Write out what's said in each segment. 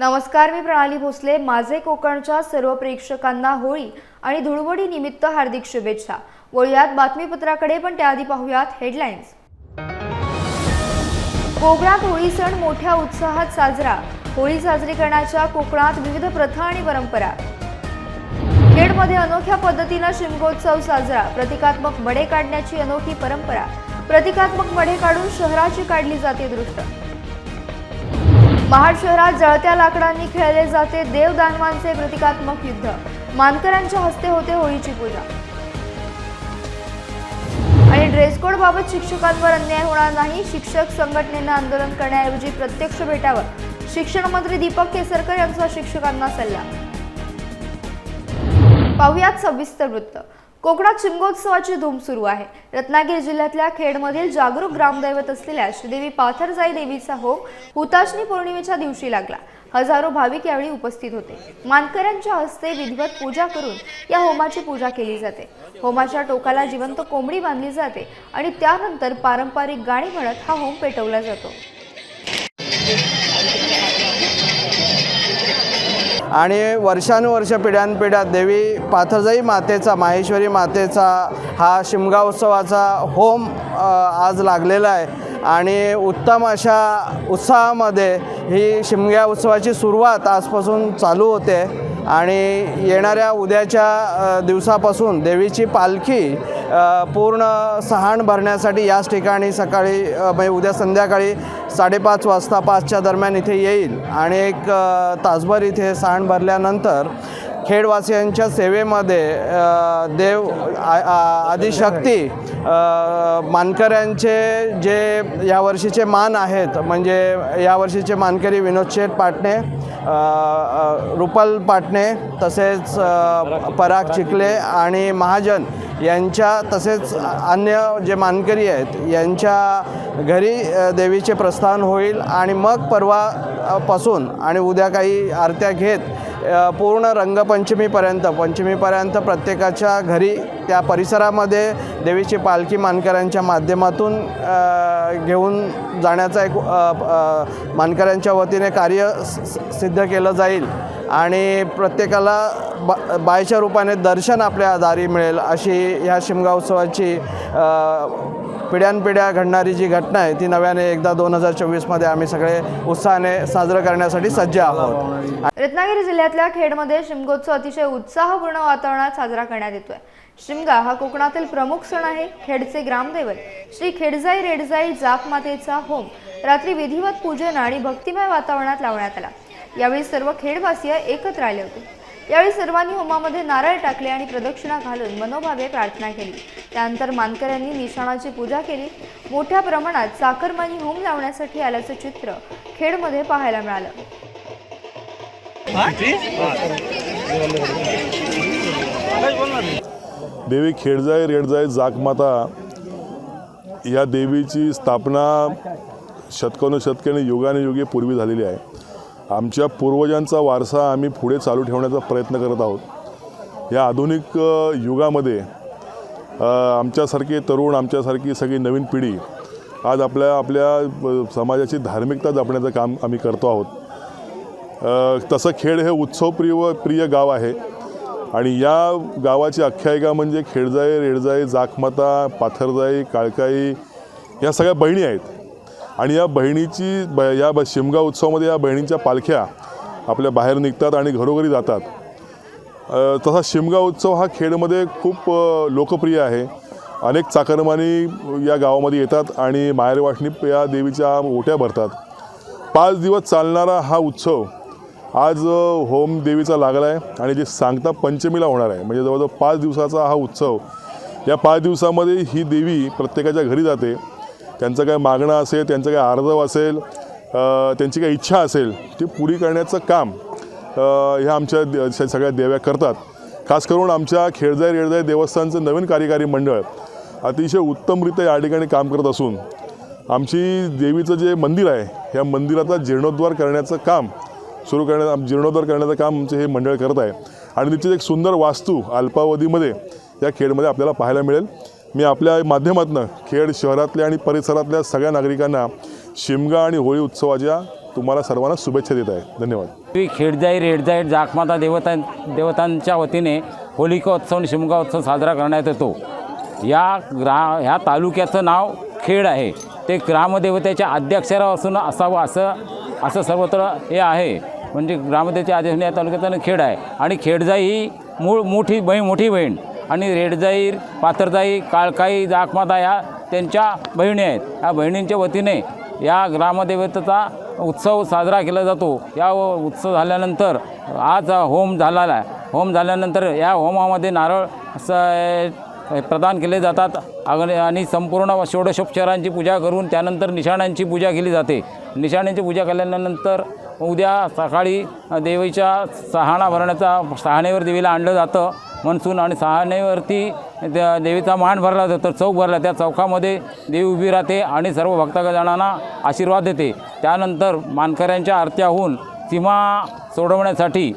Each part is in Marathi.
नमस्कार मी प्रणाली भोसले. माझे कोकणच्या सर्व प्रेक्षकांना होळी आणि धुळवडी निमित्त हार्दिक शुभेच्छा. वळूयात बातमीपत्राकडे पण त्याआधी पाहूयात हेडलाईन्स. कोकणात होळी सण मोठ्या उत्साहात साजरा. होळी साजरी करण्याच्या कोकणात विविध प्रथा आणि परंपरा. खेडमध्ये अनोख्या पद्धतीनं शिमगोत्सव साजरा. प्रतिकात्मक मडे काढण्याची अनोखी परंपरा. प्रतिकात्मक मडे काढून शहराची काढली जाते दृष्ट. महाड शहरात जळत्या लाकडांनी खेळले जाते देवदानवांचे प्रतिकात्मक युद्ध. मानकऱ्यांच्या हस्ते होते होळीची पूजा. आणि ड्रेस कोड बाबत शिक्षकांवर अन्याय होणार नाही. शिक्षक संघटनेनं आंदोलन करण्याऐवजी प्रत्यक्ष भेटावं. शिक्षण मंत्री दीपक केसरकर यांचा शिक्षकांना सल्ला. पाहुयात सविस्तर वृत्त. कोकणात शिमगोत्सवाची धूम सुरू आहे. रत्नागिरी जिल्ह्यातल्या खेडमधील जागरूक ग्रामदैवत असलेल्या श्रीदेवी पाथरजाई देवीचा होम हुताशनी पौर्णिमेच्या दिवशी लागला. हजारो भाविक यावेळी उपस्थित होते. मानकऱ्यांच्या हस्ते विधिवत पूजा करून या होमाची पूजा केली जाते. होमाच्या टोकाला जिवंत कोंबडी बांधली जाते आणि त्यानंतर पारंपरिक गाणी म्हणत हा होम पेटवला जातो. आणि वर्षानुवर्ष पिढ्यानपिढ्या देवी पाथरजाई मातेचा माहेश्वरी मातेचा हा शिमगा उत्सवाचा होम आज लागलेला आहे. आणि उत्तम अशा उत्साहामध्ये ही शिमग्या उत्सवाची सुरुवात आजपासून चालू होते. आणि येणाऱ्या उद्याच्या दिवसापासून देवीची पालखी पूर्ण सहाण भरण्यासाठी याच ठिकाणी सकाळी म्हणजे उद्या संध्याकाळी साडेपाच वाजता पाचच्या दरम्यान इथे येईल. आणि एक तासभर इथे सहाण भरल्यानंतर खेडवासियांच्या सेवेमध्ये देव आ- आदिशक्ती मानकऱ्यांचे जे यावर्षीचे मान आहेत म्हणजे यावर्षीचे मानकरी विनोद शेठ पाटणे रुपल पाटणे तसेच पराग चिखले आणि महाजन यांच्या तसेच अन्य जे मानकरी आहेत यांच्या घरी देवीचे प्रस्थान होईल आणि मग परवापासून आणि उद्या काही आरत्या घेत पूर्ण रंगपंचमीपर्यंत पंचमीपर्यंत प्रत्येकाच्या घरी त्या परिसरामध्ये देवीची पालखी मानकऱ्यांच्या माध्यमातून घेऊन जाण्याचा एक मानकऱ्यांच्या वतीने कार्य सिद्ध केलं जाईल. आणि प्रत्येकाला बा बायच्या रूपाने दर्शन आपल्या दारी मिळेल अशी ह्या शिमगा उत्सवाची पिढ्यानपिढ्या घडणारी जी घटना आहे ती नव्याने एकदा दोन हजार चोवीसमध्ये आम्ही सगळे उत्साहाने साजरं करण्यासाठी सज्ज आहोत. रत्नागिरी जिल्ह्यातल्या खेडमध्ये शिमगोत्सव अतिशय उत्साहपूर्ण वातावरणात साजरा करण्यात येतोय. शिमगा हा कोकणातील प्रमुख सण आहे. खेडचे ग्रामदैवत श्री खेडजाई रेडजाई जापमातेचा होम. रात्री विधिवत पूजन आणि भक्तिमय वातावरणात लावण्यात आला. यावेळी सर्व खेडवासीय एकत्र आले होते. यावेळी सर्वांनी होमामध्ये नारळ टाकले आणि प्रदक्षिणा घालून मनोभावे प्रार्थना केली. त्यानंतर मानकऱ्यांनी निशाणाची पूजा केली. मोठ्या प्रमाणात चाकरमानी होम लावण्यासाठी आल्याचं चित्र खेडमध्ये पाहायला मिळालं. देवी खेडजाय रेडजाय जाकमाता या देवीची स्थापना शतकानुशतके आणि युगे पूर्वी झालेली आहे. आमच्या पूर्वजांचा वारसा आम्ही पुढे चालू ठेवण्याचा प्रयत्न करत आहोत. या आधुनिक युगामध्ये आमच्यासारखे तरुण आमच्यासारखी सगळी नवीन पिढी आज आपल्या आपल्या समाजाची धार्मिकता जपण्याचं काम आम्ही करतो आहोत. तसं खेड हे उत्सवप्रिय प्रिय गाव आहे. आणि या गावाची आख्यायिका म्हणजे खेडजाई रेडजाई जाखमाता पाथरजाई काळकाई या सगळ्या बहिणी आहेत. आणि या बहिणीची ब या ब शिमगा उत्सवामध्ये या बहिणींच्या पालख्या आपल्या बाहेर निघतात आणि घरोघरी जातात. तसा शिमगा उत्सव हा खेडमध्ये खूप लोकप्रिय आहे. अनेक चाकरमानी या गावामध्ये येतात आणि माहेरवाटणी या देवीच्या ओट्या भरतात. पाच दिवस चालणारा हा उत्सव आज होम देवीचा लागला आहे आणि जे सांगता पंचमीला होणार आहे म्हणजे जवळजवळ पाच दिवसाचा हा उत्सव. या पाच दिवसामध्ये ही देवी प्रत्येकाच्या घरी जाते. त्यांचं काय मागणं असेल त्यांचं काय आर्जव असेल त्यांची काय इच्छा असेल ती पुरी करण्याचं काम ह्या आमच्या दे- सगळ्या देव्या करतात. खास करून आमच्या खेळजाई रेडजाई देवस्थानचं नवीन कार्यकारी मंडळ अतिशय उत्तमरित्या या ठिकाणी काम करत असून आमची देवीचं जे मंदिर आहे ह्या मंदिराचा जीर्णोद्धार करण्याचं काम सुरू करण्या जीर्णोद्धार करण्याचं काम आमचे हे मंडळ करत आहे. आणि तिची एक सुंदर वास्तू अल्पावधीमध्ये या खेडमध्ये आपल्याला पाहायला मिळेल. मी आपल्या माध्यमातून खेड शहरातल्या आणि परिसरातल्या सगळ्या नागरिकांना शिमगा आणि होळी उत्सवाच्या तुम्हाला सर्वांना शुभेच्छा देत आहे. धन्यवाद. श्री खेडजाई रेडजाई जाखमाता देवता देवतांच्या वतीने होलिकोत्सव आणि शिमगा उत्सव साजरा करण्यात येतो. या ग्रा ह्या तालुक्याचं नाव खेड आहे. ते ग्रामदेवतेच्या आद्याक्षरावर असून असावं असं असं सर्वत्र हे आहे. म्हणजे ग्रामदेवतेच्या अध्यक्ष या तालुक्याचं खेड आहे. आणि खेडजाई ही मूळ मोठी बहीण मोठी बहीण. आणि रेडजाई पाथरजाई काळकाई जाखमाता या त्यांच्या बहिणी आहेत. या बहिणींच्या वतीने या ग्रामदेवतेचा उत्सव साजरा केला जातो. या व- उत्सव झाल्यानंतर आज होम झालेला आहे. होम झाल्यानंतर या होमामध्ये नारळ स प्रदान केले जातात. अग्नि आणि संपूर्ण षोडशोपचारांची पूजा करून त्यानंतर निशाण्यांची पूजा केली जाते. निशाण्यांची पूजा केल्यानंतर उद्या सकाळी देवीच्या सहाणा भरण्याचा सहाणेवर देवीला आणलं जातं. म्हणसून आणि सहाणेवरती त्या देवीचा मान भरला जातो तर चौक भरला त्या चौकामध्ये देवी उभी राहते आणि सर्व भक्तगणांना आशीर्वाद देते. त्यानंतर मानकऱ्यांच्या आरत्या होऊन सीमा सोडवण्यासाठी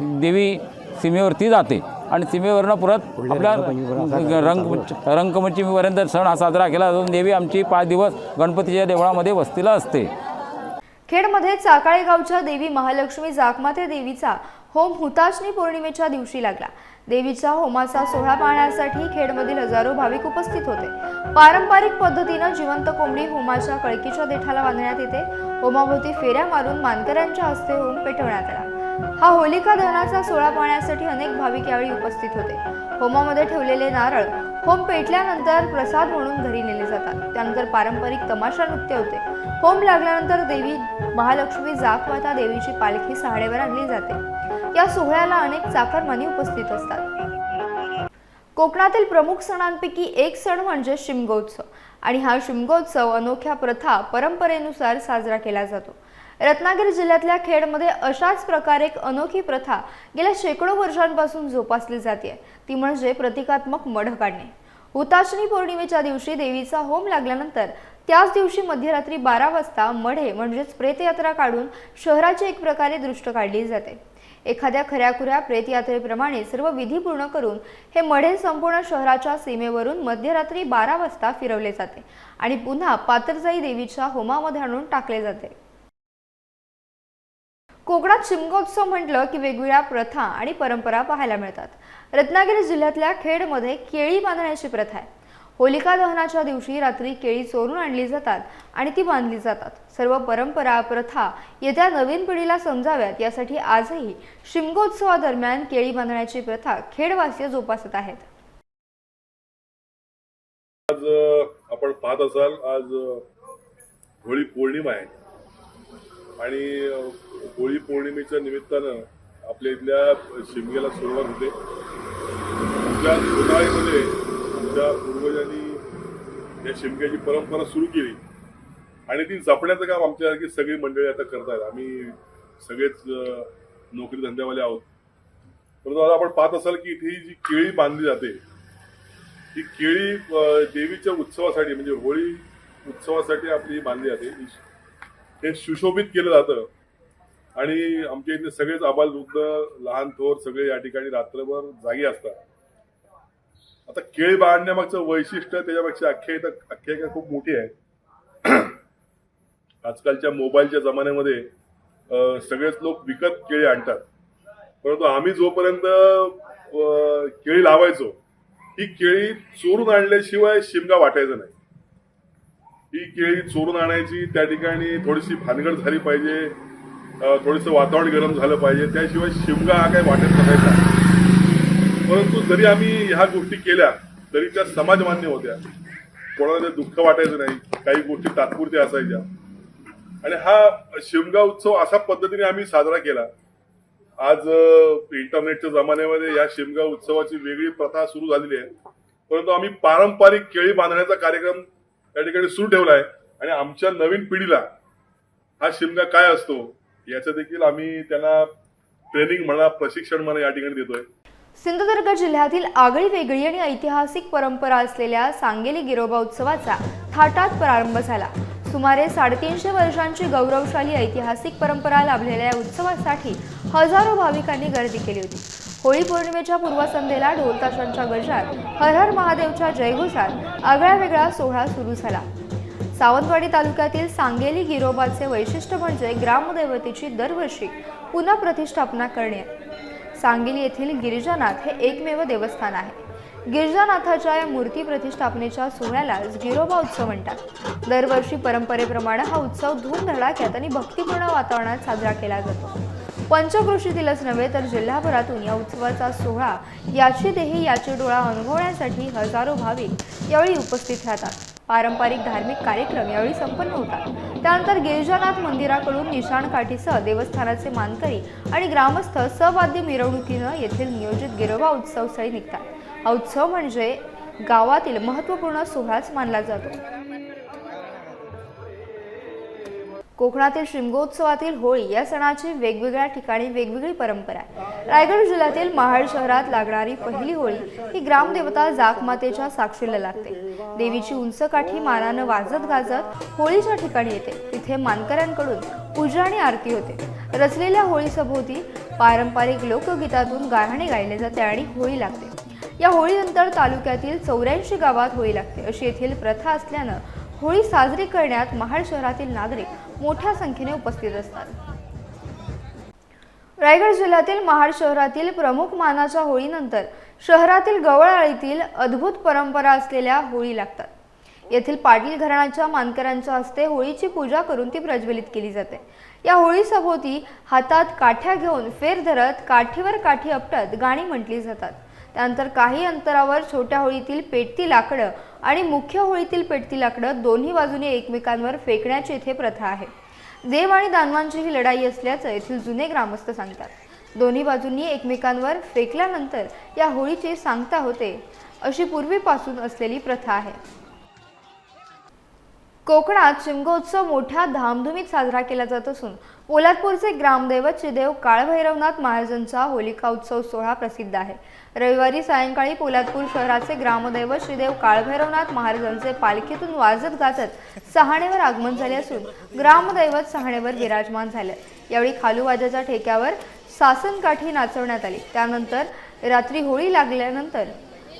देवी सीमेवरती जाते आणि सीमेवरनं परत आपल्या रंग रंगपंचमीपर्यंत सण हा साजरा केला जातो. देवी आमची पाच दिवस गणपतीच्या देवळामध्ये वस्तीला असते. खेडमध्ये चाकाळे गावच्या देवी महालक्ष्मी जागमाते देवीचा होम हुताशनी पौर्णिमेच्या दिवशी लागला. देवीच्या होमाचा सोहळा पाहण्यासाठी खेडमधील हजारो भाविक उपस्थित होते. पारंपरिक पद्धतीनं जिवंत कोंबडी होमाच्या कळकीच्या देठाला बांधण्यात येते. होमाभोवती फेऱ्या मारून मानकऱ्यांच्या हस्ते होम पेटवण्यात आला हा होलिका दहनाचा सोहळा पाहण्यासाठी अनेक भाविक यावेळी उपस्थित होते. होमामध्ये ठेवलेले नारळ होम पेटल्यानंतर प्रसाद म्हणून घरी नेले जातात. त्यानंतर पारंपरिक तमाशा नृत्य होते. होम लागल्यानंतर देवी महालक्ष्मी जाखमाता देवीची पालखी सहाडेवर आणली जाते. या सोहळ्याला अनेक चाकरमानी उपस्थित असतात. कोकणातील प्रमुख सणांपैकी एक सण म्हणजे शिमगोत्सव. आणि हा शिमगोत्सव अनोख्या प्रथा परंपरेनुसार साजरा केला जातो. रत्नागिरी जिल्ह्यातल्या खेडमध्ये अशाच प्रकारे एक अनोखी प्रथा गेल्या शेकडो वर्षांपासून जोपासली जाते. ती म्हणजे प्रतिकात्मक मढ काढणे. हुताशनी पौर्णिमेच्या दिवशी देवीचा होम लागल्यानंतर त्याच दिवशी मध्यरात्री बारा वाजता मढे म्हणजेच प्रेतयात्रा काढून शहराची एक प्रकारे दृष्ट काढली जाते. एखाद्या खऱ्याखुऱ्या प्रेतयात्रेप्रमाणे सर्व विधी पूर्ण करून हे मढे संपूर्ण शहराच्या सीमेवरून मध्यरात्री बारा वाजता फिरवले जाते आणि पुन्हा पातरजाई देवीच्या होमामध्ये आणून टाकले जाते. कोकणात शिमगोत्सव म्हटलं की वेगवेगळ्या प्रथा आणि परंपरा पाहायला मिळतात. रत्नागिरी जिल्ह्यातल्या खेडमध्ये केळी बांधण्याची प्रथा आहे. होलिका दहनाच्या दिवशी रात्री केळी चोरून आणली जातात आणि ती बांधली जातात. सर्व परंपरा प्रथा येत्या नवीन पिढीला समजाव्यात. यासाठी आजही शिमगोत्सवादरम्यान केळी बांधण्याची प्रथा खेडवासीय जोपासत आहेत. आज आपण पाहत असाल आज होळी पौर्णिमा आहे. आणि होळी पौर्णिमेच्या निमित्तानं आपल्या इथल्या शिमगेला सुरुवात होते. आमच्या उन्हाळ्यामध्ये आमच्या पूर्वजांनी या शिमग्याची परंपरा सुरू केली. आणि ती जपण्याचं काम आमच्यासारखी सगळी मंडळी आता करतात आम्ही सगळेच नोकरी धंद्यावाले आहोत. परंतु आता आपण पाहत असाल की इथे ही जी केळी बांधली जाते ही केळी देवीच्या उत्सवासाठी म्हणजे होळी उत्सवासाठी आपली ही बांधली जाते. हे सुशोभित केलं जातं. आणि आमच्या इथले सगळेच आबालवृद्ध लहान थोर सगळे या ठिकाणी रात्रभर जागी असतात. आता केळी बांधण्यामागचं वैशिष्ट्य त्याच्यापेक्षा आख्यायिका आख्यायिका खूप मोठी आहे. आजकालच्या मोबाईलच्या जमान्यामध्ये सगळेच लोक विकत केळी आणतात. परंतु आम्ही जोपर्यंत केळी लावायचो ही केळी चोरून आणल्याशिवाय शिमगा वाटायचा नाही. ही केळी चोरून आणायची त्या ठिकाणी थोडीशी भानगड झाली पाहिजे थोडस थोडंसं वातावरण गरम झालं पाहिजे त्याशिवाय शिमगा हा काही वाटत नसायचा. परंतु जरी आम्ही ह्या गोष्टी केल्या तरी त्या समाजमान्य होत्या. कोणाला दुःख वाटायचं नाही काही गोष्टी तात्पुरत्या असायच्या. आणि हा शिमगा उत्सव अशा पद्धतीने आम्ही साजरा केला. आज इंटरनेटच्या जमान्यामध्ये या शिमगा उत्सवाची वेगळी प्रथा सुरू झालेली आहे. परंतु आम्ही पारंपरिक केळी बांधण्याचा कार्यक्रम या ठिकाणी सुरू ठेवला आहे. आणि आमच्या नवीन पिढीला हा शिमगा काय असतो याचं देखील आम्ही त्यांना ट्रेनिंग म्हणा प्रशिक्षण म्हणा या ठिकाणी देतोय. सिंधुदुर्ग जिल्ह्यातील आगळी वेगळी आणि ऐतिहासिक परंपरा असलेल्या सांगेली गिरोबा उत्सवाचा थाटात प्रारंभ झाला. सुमारे साडेतीनशे वर्षांची गौरवशाली ऐतिहासिक परंपरा लाभलेल्या या उत्सवासाठी हजारो भाविकांनी गर्दी केली होती. होळी पौर्णिमेच्या पूर्वसंध्येला ढोलताशांच्या गजरात हर हर महादेवच्या जयघोषात आगळा वेगळा सोहळा सुरू झाला. सावंतवाडी तालुक्यातील सांगेली गिरोबाचे वैशिष्ट्य म्हणजे ग्रामदैवतेची दरवर्षी पुन्हा प्रतिष्ठापना करणे. सांगली येथील गिरिजानाथ हे एकमेव देवस्थान आहे. गिरिजानाथाच्या या मूर्ती प्रतिष्ठापनेच्या सोहळ्यालाच गिरोबा उत्सव म्हणतात. दरवर्षी परंपरेप्रमाणे हा उत्सव धूमधडाक्यात आणि भक्तिपूर्ण वातावरणात साजरा केला जातो. पंचकृषीतीलच नव्हे तर जिल्हाभरातून या उत्सवाचा सोहळा याची देही याची डोळा अनुभवण्यासाठी हजारो भाविक यावेळी उपस्थित राहतात. पारंपरिक धार्मिक कार्यक्रम यावेळी संपन्न होतात. त्यानंतर गिरिजानाथ मंदिराकडून निशाणकाठीसह देवस्थानाचे मानकरी आणि ग्रामस्थ सवाद्य मिरवणुकीनं येथील नियोजित गिरोबा उत्सव स्थळी निघतात. हा उत्सव म्हणजे गावातील महत्त्वपूर्ण सोहळाच मानला जातो. कोकणातील शिमगोत्सवातील होळी या सणाची वेगवेगळ्या ठिकाणी वेगवेगळी परंपरा आहे. रायगड जिल्ह्यातील महाड शहरात लागणारी पहिली होळी ही ग्रामदेवता जाकमातेच्या साक्षीला लागते. देवीची उंच काठी मानानं वाजत गाजत होळीच्या ठिकाणी येते. तिथे मानकऱ्यांकडून पूजा आणि आरती होते. रचलेल्या होळी सभोवती पारंपरिक लोकगीतातून गाणे गायले जाते आणि होळी लागते. या होळीनंतर तालुक्यातील चौऱ्याऐंशी गावात होळी लागते. अशी येथील प्रथा असल्यानं होळी साजरी करण्यात महाड शहरातील नागरिक मोठ्या संख्येने उपस्थित असतात. रायगड जिल्ह्यातील महाड शहरातील प्रमुख मानाच्या होळीनंतर शहरातील गवळाळीतील अद्भुत परंपरा असलेल्या होळी लागतात. येथील पाटील घराण्याच्या मानकऱ्यांच्या हस्ते होळीची पूजा करून ती प्रज्वलित केली जाते. या होळी सभोवती हातात काठ्या घेऊन फेर धरत काठीवर काठी आपटत गाणी म्हटली जातात. त्यानंतर काही अंतरावर छोट्या होळीतील पेटती लाकडं आणि मुख्य होळीतील पेटती लाकडं दोन्ही बाजूने एकमेकांवर फेकण्याची येथे प्रथा आहे. देव आणि दानवांची ही लढाई असल्याचं येथील जुने ग्रामस्थ सांगतात. दोन्ही बाजूंनी एकमेकांवर फेकल्यानंतर या होळीची सांगता होते अशी पूर्वीपासून असलेली प्रथा आहे. कोकणात शिमगोत्सव मोठ्या धामधुमीत साजरा केला जात असून पोलादपूरचे ग्रामदैवत श्रीदेव काळभैरवनाथ महाराजांचा होलिका उत्सव सोहळा प्रसिद्ध आहे. रविवारी सायंकाळी पोलादपूर शहराचे ग्रामदैवत श्रीदेव काळभैरवनाथ महाराजांचे पालखीतून वाजत गाजत सहाणेवर आगमन झाले असून ग्रामदैवत सहाणेवर विराजमान झाले. यावेळी खालूवाजाच्या ठेक्यावर सासनकाठी नाचवण्यात आली. त्यानंतर रात्री होळी लागल्यानंतर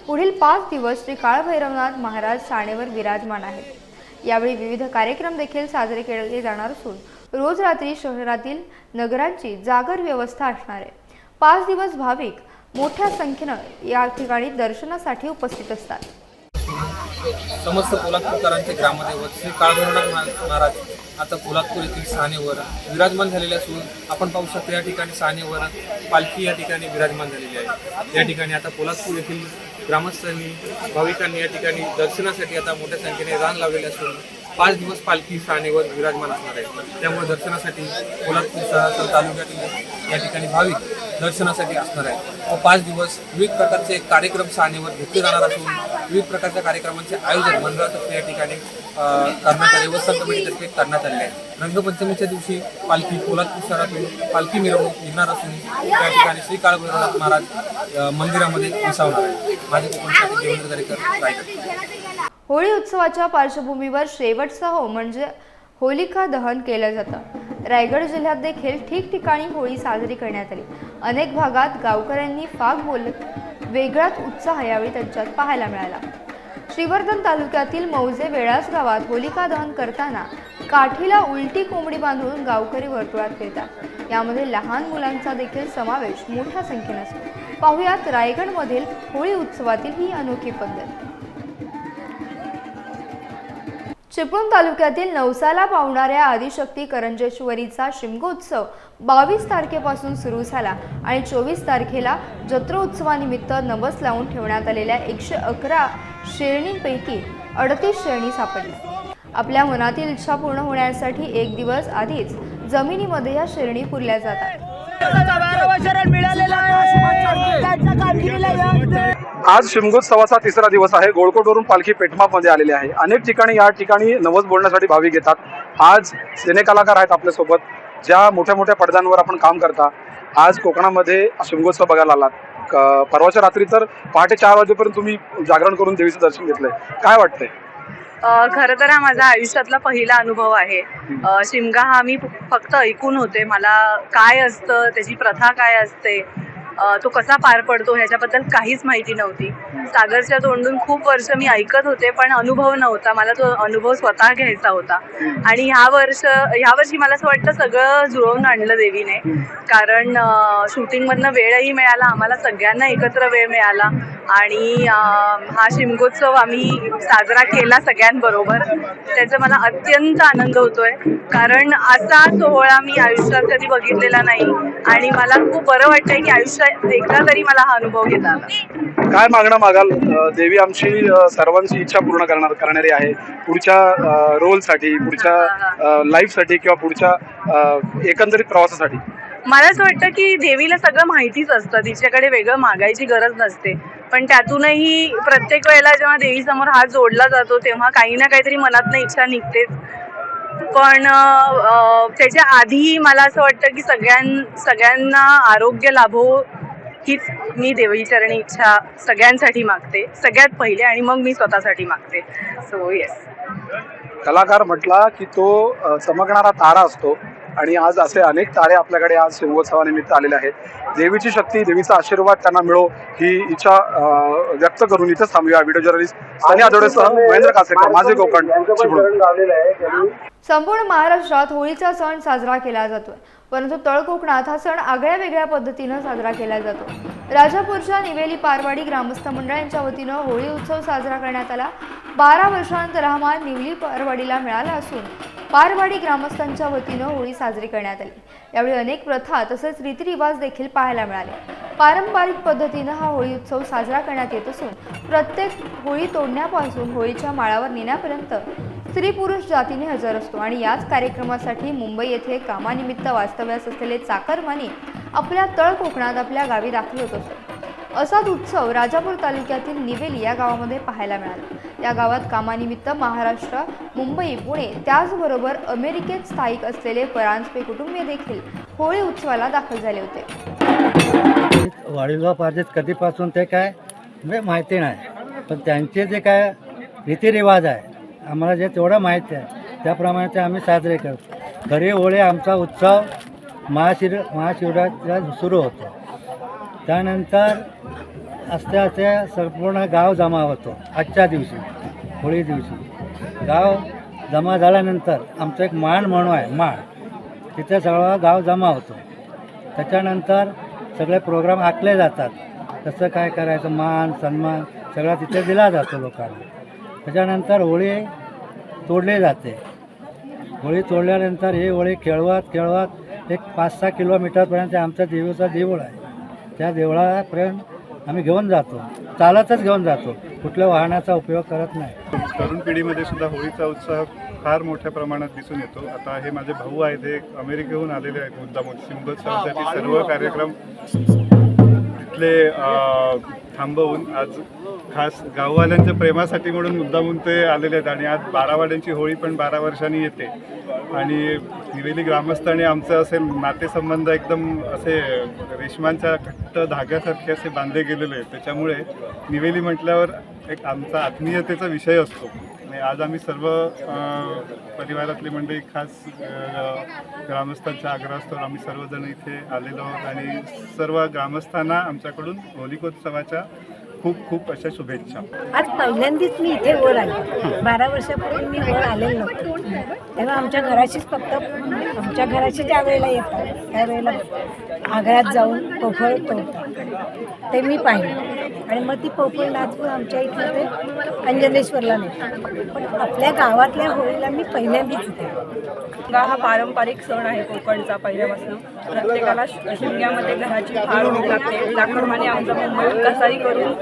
पुढील पाच दिवस श्री काळभैरवनाथ महाराज साणेवर विराजमान आहेत. यावेळी विविध कार्यक्रम देखील साजरे केले जाणार असून रोज रात्री शहरातील नगरांची जागर व्यवस्था असणार आहे. पाच दिवस भाविक मोठ्या संख्येनं या ठिकाणी दर्शनासाठी उपस्थित असतात. समस्त पोलादपूरकरांचे ग्रामदैवत श्री काळभैरवनाथ महाराज आता कोल्हापूर येथील सहानेवर विराजमान झालेले असून आपण पाहू शकतो या ठिकाणी सहानेवर पालखी या ठिकाणी विराजमान झालेली आहे. या ठिकाणी आता पोलादपूर येथील ग्रामस्थांनी भाविकांनी या ठिकाणी दर्शनासाठी आता मोठ्या संख्येने रांग लावलेली असून पाच दिवस पालखी सहानेवर विराजमान असणार आहे. त्यामुळे दर्शनासाठी पोलादपूर तर तालुक्यातील या ठिकाणी भाविक दर्शनासाठी असणार आहे व पाच दिवस विविध प्रकारचे कार्यक्रम सहानेवर घेतले जाणार असून विविध प्रकारच्या कार्यक्रमांचे आयोजन मंडळातर्फे या ठिकाणी करण्यात आले व्यवस्थापन कमिटीतर्फे करण्यात आलेले आहे रंगपंचमीच्या दिवशी पालखी पोलादपूर शहरातून पालखी मिरवणूक निघणार असून त्या ठिकाणी श्री काळभैरवनाथ महाराज मंदिरामध्ये विसावणार आहे माझे कोकणसाठी देवेंद्र दरेकर रायगड. होळी उत्सवाच्या पार्श्वभूमीवर शेवटचा हो म्हणजे होलिका दहन केलं जातं. रायगड जिल्ह्यात देखील ठिकठिकाणी होळी साजरी करण्यात आली. अनेक भागात गावकऱ्यांनी फाग बोलत वेगळाच उत्साह यावेळी त्यांच्यात पाहायला मिळाला. श्रीवर्धन तालुक्यातील मौजे वेळास गावात होलिका दहन करताना काठीला उलटी कोंबडी बांधून गावकरी वर्तुळात फिरतात. यामध्ये लहान मुलांचा देखील समावेश मोठ्या संख्येने असतो. पाहुयात रायगडमधील होळी उत्सवातील ही अनोखी पद्धत. चिपळूण तालुक्यातील नवसाला पावणाऱ्या आदिशक्ती करंजेश्वरीचा शिमगोत्सव बावीस तारखेपासून सुरू झाला आणि चोवीस तारखेला जत्रोत्सवानिमित्त नवस लावून ठेवण्यात आलेल्या एकशे अकरा श्रेणींपैकी अडतीस श्रेणी सापडल्या आपल्या मनातील इच्छा पूर्ण होण्यासाठी एक दिवस आधीच जमिनीमध्ये या श्रेणी पुरल्या जातात. आज शिमगोत्सवाचा तिसरा दिवस आहे. गोळकोटवरून पालखी पेठमामध्ये आलेली आहे. अनेक ठिकाणी या ठिकाणी नवस बोलण्यासाठी भाविक येतात. आज सिने कलाकार आहेत आपल्यासोबत. ज्या मोठ्या मोठ्या पडद्यांवर आपण काम करता आज कोकणामध्ये शिमगोत्सव बघायला आलात. परवाच्या रात्री तर पहाटे चार वाजेपर्यंत तुम्ही जागरण करून देवीचं दर्शन घेतलंय. काय वाटतंय? खरं तर हा माझा आयुष्यातला पहिला अनुभव आहे. शिमगा हा मी फक्त ऐकून होते. मला काय असतं त्याची प्रथा काय असते तो कसा पार पडतो ह्याच्याबद्दल काहीच माहिती नव्हती. सागरच्या तोंडून खूप वर्ष मी ऐकत होते पण अनुभव नव्हता. मला तो अनुभव स्वतः घ्यायचा होता. आणि ह्या वर्ष ह्या वर्षी मला असं वाटतं सगळं जुळवून आणलं देवीने. कारण शूटिंगमधनं वेळही मिळाला आम्हाला सगळ्यांना एकत्र वेळ मिळाला. आणि हा शिमगोत्सव आम्ही साजरा केला सगळ्यांबरोबर. त्याचा मला अत्यंत आनंद होतोय. कारण असा सोहळा मी आयुष्यात कधी बघितलेला नाही. आणि मला खूप बरं वाटतंय की आयुष्यात एकदा तरी मला हा अनुभव घेता आला. काय मागणं मागाल? अ, देवी आमची अ, सर्वांची इच्छा पूर्ण करणार करणारी आहे. पुढच्या अ, रोलसाठी पुढच्या लाईफसाठी किंवा पुढच्या अ, एकंदरीत प्रवासासाठी. मला असं वाटतं की देवीला सगळं माहितीच असतं. तिच्याकडे वेगळं मागायची गरज नसते. पण त्यातूनही प्रत्येक वेळेला जेव्हा देवीसमोर हात जोडला जातो तेव्हा काही ना काहीतरी मनातनं इच्छा निघतेच पण अं, त्याच्या आधी मला असं वाटतं की सगळ्यां सगळ्यांना आरोग्य लाभो हीच मी देवीचरणी इच्छा सगळ्यांसाठी मागते सगळ्यात पहिले आणि मग मी स्वतःसाठी मागते. सो येस कलाकार म्हटला की तो चमकणारा तारा असतो आणि आज असे अनेक तारे आपल्याकडे आज शिमगोत्सवानिमित्त आलेले आहेत. देवीची शक्ती देवीचा आशीर्वाद त्यांना मिळो ही इच्छा व्यक्त करून इथंच थांबूया. व्हिडिओ जर्नलिस्ट सनी आदोडेसह महेंद्र कासेकर माझे कोकण संपूर्ण महाराष्ट्रात होळीचा सण साजरा केला जातोय. परंतु तळ कोकणात हा सण आगळ्या वेगळ्या पद्धतीनं साजरा केला जातो. राजापूरच्या निवेली पारवाडी ग्रामस्थ मंडळांच्या वतीनं होळी उत्सव साजरा करण्यात आला. बारा वर्षानंतर हा मान निवली पारवाडीला मिळाला असून पारवाडी ग्रामस्थांच्या वतीनं होळी साजरी करण्यात आली. यावेळी अनेक प्रथा तसेच रीतिरिवाज देखील पाहायला मिळाले. पारंपरिक पद्धतीनं हा होळी उत्सव साजरा करण्यात येत असून प्रत्येक होळी तोडण्यापासून होळीच्या माळावर नेण्यापर्यंत स्त्री पुरुष जातीने हजर असतो आणि याच कार्यक्रमासाठी मुंबई येथे कामानिमित्त वास्तव्यास असलेले चाकरमानी आपल्या तळ कोकणात आपल्या गावी दाखल होत असतो. असाच उत्सव राजापूर तालुक्यातील निवेली या गावामध्ये पाहायला मिळाला. या गावात कामानिमित्त महाराष्ट्र मुंबई पुणे त्याचबरोबर अमेरिकेत स्थायिक असलेले परांजपे कुटुंबीय देखील होळी उत्सवाला दाखल झाले होते. वाढीला पाहिजेत कधीपासून ते काय म्हणजे माहिती नाही. पण त्यांचे जे काय रीतिरिवाज आहे आम्हाला जे तेवढं माहिती आहे त्याप्रमाणे ते आम्ही साजरे करतो. घरी होळी आमचा उत्सव महाशिर महाशिवरात्रीला सुरू होतो. त्यानंतर असते असते संपूर्ण गाव जमा होतो आजच्या दिवशी होळी दिवशी. गाव जमा झाल्यानंतर आमचं एक माण म्हणून आहे माण तिथे सगळं गाव जमा होतो. त्याच्यानंतर सगळे प्रोग्राम आखले जातात. कसं काय करायचं मान सन्मान सगळा तिथे दिला जातो लोकांना. त्याच्यानंतर होळी तोडले जाते. होळी तोडल्यानंतर हे होळी खेळवत खेळवत एक पाच सहा किलोमीटरपर्यंत आमच्या देवीचा देऊळ आहे. त्या देवळापर्यंत आम्ही घेऊन जातो. चालतच घेऊन जातो. कुठल्या वाहनाचा उपयोग करत नाही. तरुण पिढीमध्ये सुद्धा होळीचा उत्साह फार मोठ्या प्रमाणात दिसून येतो. आता हे माझे भाऊ आहेत हे अमेरिकेहून आलेले आहेत. मुद्दामून शिमगोत्सवासाठी सर्व कार्यक्रम तिथले थांबवून आज खास गाववाल्यांच्या प्रेमासाठी म्हणून मुद्दामून ते आलेले आहेत. आणि आज बारावाड्यांची होळी पण बारा वर्षांनी येते. आणि निवेली ग्रामस्थांनी आमचं असे नातेसंबंध एकदम असे रेशमांच्या घट्ट धाग्यासारखे असे बांधले गेलेले आहेत. त्याच्यामुळे निवेली म्हटल्यावर एक आमचा आत्मीयतेचा विषय असतो. आणि आज आम्ही सर्व परिवारातली मंडळी खास ग्रामस्थांच्या आग्रहास्तव आम्ही सर्वजण इथे आलेलो आहोत. आणि सर्व ग्रामस्थांना आमच्याकडून होलिकोत्सवाच्या खूप खूप अशा शुभेच्छा. आज पहिल्यांदाच मी इथे वर आले. बारा वर्षापूर्वी मी वर आलेलो नव्हतो. तेव्हा आमच्या घराशीच फक्त आमच्या घराशी ज्या वेळेला येतात त्यावेळेला आग्र्यात जाऊन पोफळ तोडतात. ते मी पाहिलं. आणि मग ती पोपळ नाचवून आमच्या इथं ते अंजनेश्वरला नेतात पण आपल्या गावातल्या होळीला मी पहिल्यांदाच होते गा हा पारंपरिक सण आहे कोकणचा पहिल्यापासून. प्रत्येकाला शि- शिमग्यामध्ये घराची फार ओढ लागते. लाकडमाने आमचा मुंबई कसाई करून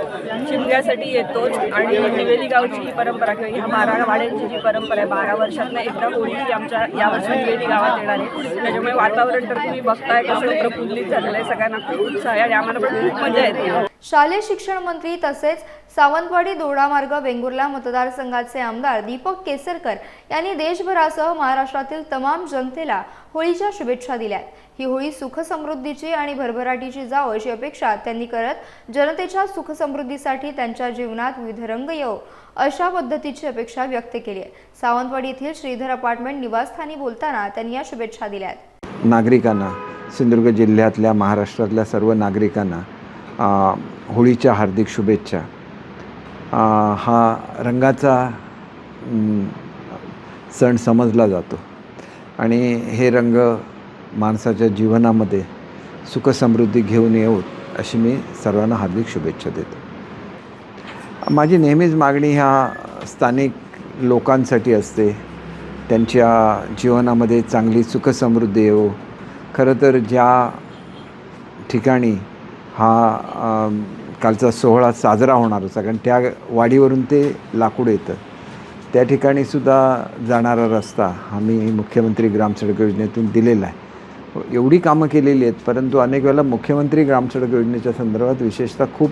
शिमग्यासाठी येतोच. आणि निवेली गावची ही परंपरा किंवा ह्या बारा वाड्यांची जी परंपरा आहे बारा वर्षातनं एकदा होळी ही आमच्या यावर्षी निवेली गावात येणार आहे. त्याच्यामुळे वातावरण तर तुम्ही बघताय कसं प्रफुल्लित झालेलं आहे सगळ्यांना खूप उत्साह आहे आणि आम्हाला पण खूप मजा येते. शालेय शिक्षण मंत्री तसेच सावंतवाडी दोडामार्ग वेंगुर्ला मतदारसंघाचे आमदार दीपक केसरकर यांनी देशभरासह महाराष्ट्रातील तमाम जनतेला होळीच्या शुभेच्छा दिल्या ही होळी सुख समृद्धीची आणि भरभराटीची जावो अशी अपेक्षा त्यांनी करत जनतेच्या सुख समृद्धीसाठी त्यांच्या जीवनात विविध रंग येवो अशा पद्धतीची अपेक्षा व्यक्त केली आहे. सावंतवाडी येथील श्रीधर अपार्टमेंट निवासस्थानी बोलताना त्यांनी या शुभेच्छा दिल्या आहेत नागरिकांना सिंधुदुर्ग जिल्ह्यातल्या महाराष्ट्रातल्या सर्व नागरिकांना होळीच्या हार्दिक शुभेच्छा. हा रंगाचा सण समजला जातो. आणि हे रंग माणसाच्या जीवनामध्ये सुखसमृद्धी घेऊन येऊत अशी मी सर्वांना हार्दिक शुभेच्छा देतो. माझी नेहमीच मागणी ह्या स्थानिक लोकांसाठी असते. त्यांच्या जीवनामध्ये चांगली सुखसमृद्धी येऊ खरं तर ज्या ठिकाणी हा कालचा सोहळा साजरा होणार होता कारण त्या वाडीवरून ते लाकूड येतं. त्या ठिकाणी सुद्धा जाणारा रस्ता आम्ही मुख्यमंत्री ग्रामसडक योजनेतून दिलेला आहे. एवढी कामं केलेली आहेत परंतु अनेक वेळेला मुख्यमंत्री ग्रामसडक योजनेच्या संदर्भात विशेषतः खूप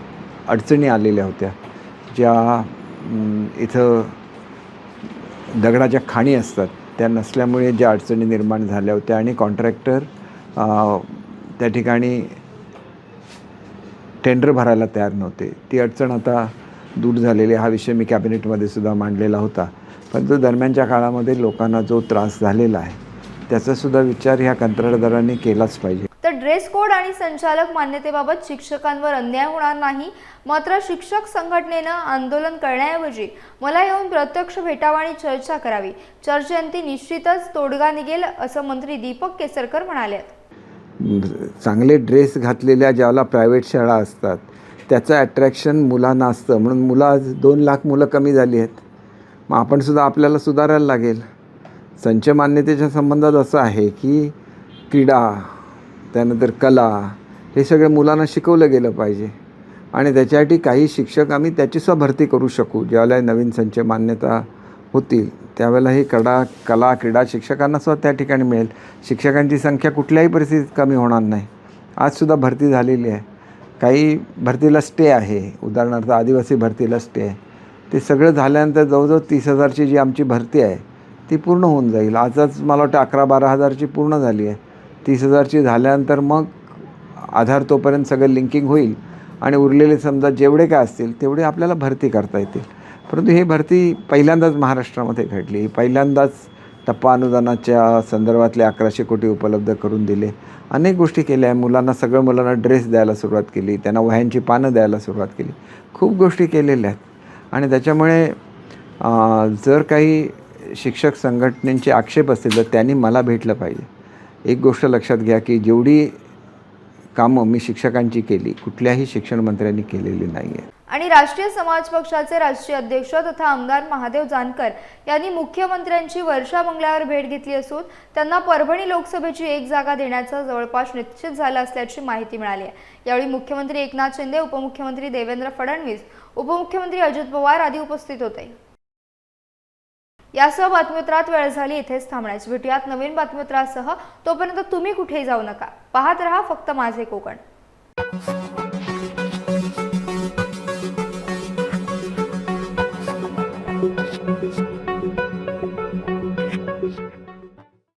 अडचणी आलेल्या होत्या. ज्या इथं दगडाच्या खाणी असतात त्या नसल्यामुळे ज्या अडचणी निर्माण झाल्या होत्या आणि कॉन्ट्रॅक्टर त्या ठिकाणी टेंडर भरायला तयार नव्हते. ती अडचण आता दूर झालेली हा विषय मी कॅबिनेटमध्ये सुद्धा मांडलेला होता. परंतु दरम्यानच्या काळामध्ये लोकांना जो त्रास झालेला आहे त्याचासुद्धा विचार ह्या कंत्राटदारांनी केलाच पाहिजे. तर ड्रेस कोड आणि संचालक मान्यतेबाबत शिक्षकांवर अन्याय होणार नाही मात्र शिक्षक संघटनेनं आंदोलन करण्याऐवजी मला येऊन प्रत्यक्ष भेटावा आणि चर्चा करावी. चर्चेअंती निश्चितच तोडगा निघेल असं मंत्री दीपक केसरकर म्हणाले चांगले ड्रेस घातलेल्या ज्याला प्रायव्हेट शाळा असतात त्याचं ॲट्रॅक्शन मुलांना असतं. म्हणून मुलं आज दोन लाख मुलं कमी झाली आहेत. मग आपणसुद्धा आपल्याला सुधारायला लागेल. संच मान्यतेच्या संबंधात असं आहे की क्रीडा त्यानंतर कला हे सगळं मुलांना शिकवलं गेलं पाहिजे. आणि त्याच्यासाठी काही शिक्षक आम्ही त्याचीसुद्धा भरती करू शकू ज्यावेळेला नवीन संच मान्यता होतील. त्यावेळेलाही कडा कला क्रीडा शिक्षकांना सुद्धा त्या ठिकाणी मिळेल. शिक्षकांची संख्या कुठल्याही परिस्थितीत कमी होणार नाही. आजसुद्धा भरती झालेली आहे. काही भरतीला स्टे आहे. उदाहरणार्थ आदिवासी भरतीला स्टे आहे ते सगळं झाल्यानंतर जवळजवळ तीस हजारची जी आमची भरती आहे ती पूर्ण होऊन जाईल. आजच मला वाटतं अकरा बारा हजारची पूर्ण झाली आहे. तीस हजारची झाल्यानंतर मग आधार तोपर्यंत सगळं लिंकिंग होईल आणि उरलेले समजा जेवढे काय असतील तेवढे आपल्याला भरती करता येतील. परंतु ही भरती पहिल्यांदाच महाराष्ट्रामध्ये घडली. पहिल्यांदाच टप्पा अनुदानाच्या संदर्भातले अकराशे कोटी उपलब्ध करून दिले. अनेक गोष्टी केल्या. आहे मुलांना सगळं मुलांना ड्रेस द्यायला सुरुवात केली. त्यांना वह्यांची पानं द्यायला सुरुवात केली. खूप गोष्टी केलेल्या आहेत. आणि त्याच्यामुळे जर काही शिक्षक संघटनेचे आक्षेप असतील तर त्यांनी मला भेटलं पाहिजे. एक गोष्ट लक्षात घ्या की जेवढी कामं मी शिक्षकांची केली कुठल्याही शिक्षण मंत्र्यांनी केलेली नाही आहे आणि राष्ट्रीय समाज पक्षाचे राष्ट्रीय अध्यक्ष तथा आमदार महादेव जानकर यांनी मुख्यमंत्र्यांची वर्षा बंगल्यावर भेट घेतली असून त्यांना परभणी लोकसभेची एक जागा देण्याचं जवळपास निश्चित झालं असल्याची माहिती मिळाली आहे. यावेळी मुख्यमंत्री एकनाथ शिंदे उपमुख्यमंत्री देवेंद्र फडणवीस उपमुख्यमंत्री अजित पवार आदी उपस्थित होते. यासह बातमीपत्रात वेळ झाली इथेच थांबण्यास भेटूयात नवीन बातमीपत्रासह. तोपर्यंत तुम्ही कुठेही जाऊ नका. पाहत रहा फक्त माझे कोकण.